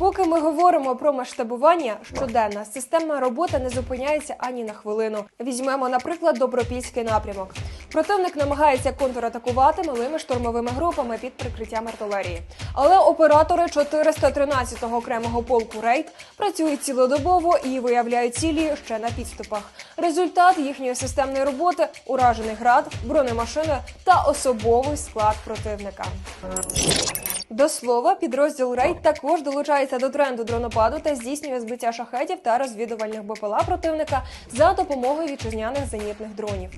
Поки ми говоримо про масштабування, щоденна системна робота не зупиняється ані на хвилину. Візьмемо, наприклад, добропільський напрямок. Противник намагається контратакувати малими штурмовими групами під прикриттям артилерії. Але оператори 413-го окремого полку рейд працюють цілодобово і виявляють цілі ще на підступах. Результат їхньої системної роботи уражений град, бронемашини та особовий склад противника. До слова, підрозділ Рейд також долучається до тренду дронопаду та здійснює збиття шахетів та розвідувальних БПЛА противника за допомогою вітчизняних зенітних дронів.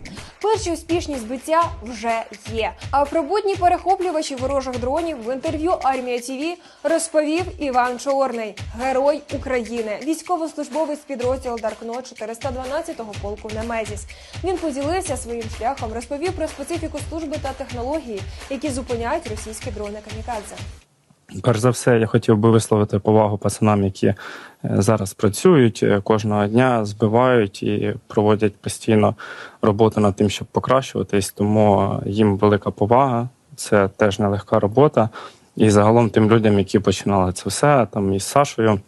Перші успішні збиття вже є. А про будні перехоплювачі ворожих дронів в інтерв'ю Армія ТІВІ розповів Іван Чорний, герой України, військовослужбовець підрозділу Даркнот 412-го полку Немезіс. Він поділився своїм шляхом, розповів про специфіку служби та технології, які зупиняють російські дрони камікадзе. Перш за все, я хотів би висловити повагу пацанам, які е, зараз працюють е, кожного дня, збивають і проводять постійно роботу над тим, щоб покращуватись. Тому е, їм велика повага. Це теж нелегка робота. І загалом тим людям, які починали це все, там із Сашою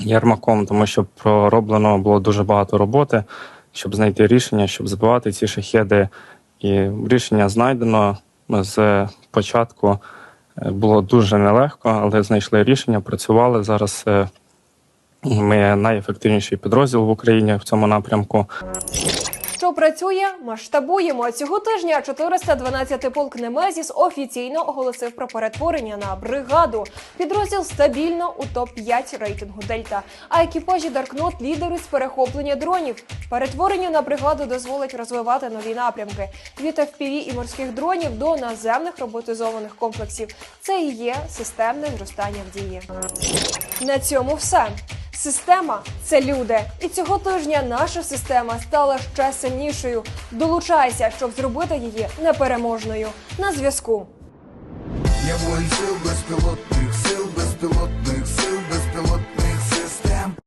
Єрмаком, тому що пророблено було дуже багато роботи, щоб знайти рішення, щоб збивати ці шахеди. І рішення знайдено з початку. Було дуже нелегко, але знайшли рішення, працювали. Зараз е, ми найефективніший підрозділ в Україні в цьому напрямку. Що працює, масштабуємо цього тижня. 412 полк Немезіс офіційно оголосив про перетворення на бригаду. Підрозділ стабільно у топ 5 рейтингу Дельта. А екіпажі Даркнот лідери з перехоплення дронів. Перетворення на бригаду дозволить розвивати нові напрямки від FPV і морських дронів до наземних роботизованих комплексів. Це і є системне зростання в дії. На цьому все. Система це люди, і цього тижня наша система стала ще сильнішою. Долучайся, щоб зробити її непереможною. На зв'язку. Я воїн сил безпілотних сил